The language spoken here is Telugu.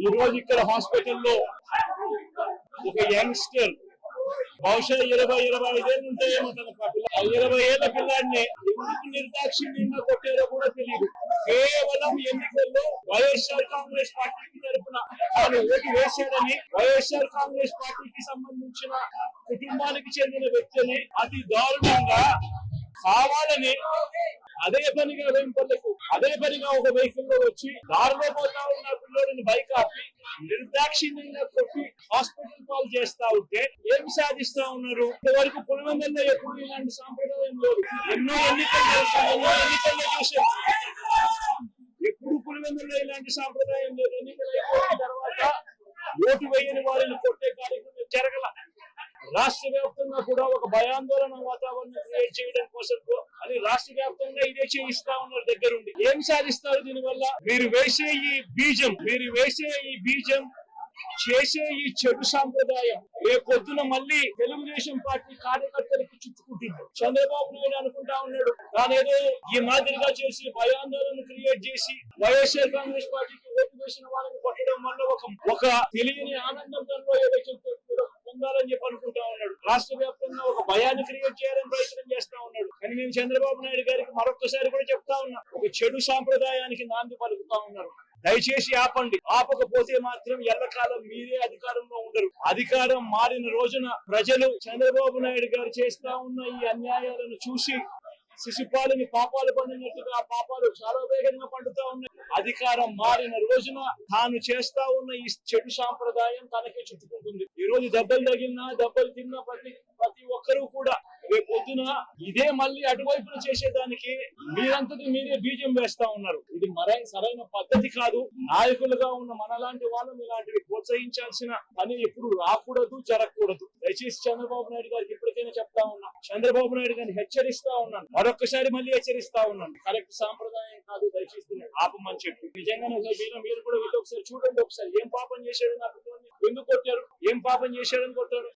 ఈ రోజు ఇక్కడ హాస్పిటల్లో ఒక యంగ్స్టర్ బహుశా ఇరవై ఇరవై ఐదేళ్ళు ఉంటాయేమో తన పిల్ల ఆ ఇరవై ఏళ్ళ పిల్లాన్ని ఎందుకు నిర్దాక్షిణ్యంగా కొట్టారో కూడా తెలియదు కేవలం ఎన్నికల్లో వైఎస్ఆర్ కాంగ్రెస్ పార్టీకి తరఫున తాను ఓటు వేశాడని వైఎస్ఆర్ కాంగ్రెస్ పార్టీకి సంబంధించిన కుటుంబానికి చెందిన వ్యక్తిని అతి దారుణంగా కావాలని అదే పనిగా వెంపర్లకు అదే పనిగా ఒక వెహికల్లో వచ్చి దారిలో పోతా ఉన్న పిల్లోడిని బైక్ ఆపి నిర్దాక్షిణ్యంగా కొట్టి హాస్పిటల్ పాలు చేస్తా ఉంటే ఏం సాధిస్తా ఉన్నారు? ఇంతవరకు పులివెందుల్లో ఎప్పుడు ఇలాంటి సాంప్రదాయం లేదు. ఎన్నో ఎన్నికలు ఎన్నో ఎన్నికల్లో చూసాం ఎప్పుడు పులివెందుల్లో ఇలాంటి సాంప్రదాయం లేదు. ఎన్నికలు అయిపోయిన తర్వాత ఓటు వేయని వారిని కొట్టే కార్యక్రమం జరగల. రాష్ట్ర వ్యాప్తంగా కూడా ఒక భయాందోళన వాతావరణం క్రియేట్ చేయడం కోసం అది రాష్ట్ర వ్యాప్తంగా ఇదే చేయిస్తా ఉన్నారు దగ్గరుండి. ఏం సాధిస్తారు దీనివల్ల? మీరు వేసే ఈ బీజం మీరు వేసే ఈ బీజం చేసే ఈ చెడు సాంప్రదాయం ఏ పొద్దున మళ్ళీ తెలుగుదేశం పార్టీ కార్యకర్తలకు చుట్టుకుంటుంది. చంద్రబాబు నాయుడు అనుకుంటా ఉన్నాడు. తానేదో ఈ మాదిరిగా చేసి భయాందోళన క్రియేట్ చేసి వైఎస్ఆర్ కాంగ్రెస్ పార్టీకి ఓటు వేసిన వాళ్ళని కొట్టడం వల్ల ఒక ఒక తెలియని ఆనందం తనలో ఏదో చెప్తే పొందాలని చెప్పి అనుకుంటా ఉన్నాడు. రాష్ట్ర వ్యాప్తంగా ఒక భయాన్ని క్రియేట్ చేయాలని ప్రయత్నం చేస్తా ఉన్నాడు. అని నేను చంద్రబాబు నాయుడు గారికి మరొకసారి కూడా చెప్తా ఉన్నా. ఒక చెడు సాంప్రదాయానికి నాంది పలుకుతా ఉన్నారు. దయచేసి ఆపండి. ఆపకపోతే మాత్రం ఎల్లకాలం మీరే అధికారంలో ఉండరు. అధికారం మారిన రోజున ప్రజలు చంద్రబాబు నాయుడు గారు చేస్తా ఉన్న ఈ అన్యాయాలను చూసి శిశుపాలని పాపాలు పండినట్టుగా ఆ పాపాలు చాలా వేగంగా పండుతా ఉన్నాయి. అధికారం మారిన రోజున తాను చేస్తా ఉన్న ఈ చెడు సాంప్రదాయం తనకే చుట్టుకుంటుంది. ఈ రోజు దెబ్బలు తగిలినా దెబ్బలు తిన్నా ప్రతి ప్రతి ఒక్కరూ కూడా రేపు పొద్దున ఇదే మళ్ళీ అటువైపున చేసేదానికి మీరంతటి మీరే బీజం వేస్తా ఉన్నారు. ఇది మరై సరైన పద్ధతి కాదు. నాయకులుగా ఉన్న మనలాంటి వాళ్ళు ఇలాంటివి ప్రోత్సహించాల్సిన పని ఎప్పుడు రాకూడదు జరగకూడదు. దయచేసి చంద్రబాబు నాయుడు గారికి ఇప్పటికైనా చెప్తా ఉన్నా. చంద్రబాబు నాయుడు గారిని హెచ్చరిస్తా ఉన్నాను. మరొకసారి మళ్ళీ హెచ్చరిస్తా ఉన్నాను. కరెక్ట్ సాంప్రదాయం కాదు దయచేసి ఆపమని చెప్పి. నిజంగా మీరు కూడా వీళ్ళు ఒకసారి చూడండి. ఒకసారి ఏం పాపం చేశాడు నా పిల్లల్ని ఎందుకు కొట్టారు? ఏం పాపం చేశాడని కొట్టారు?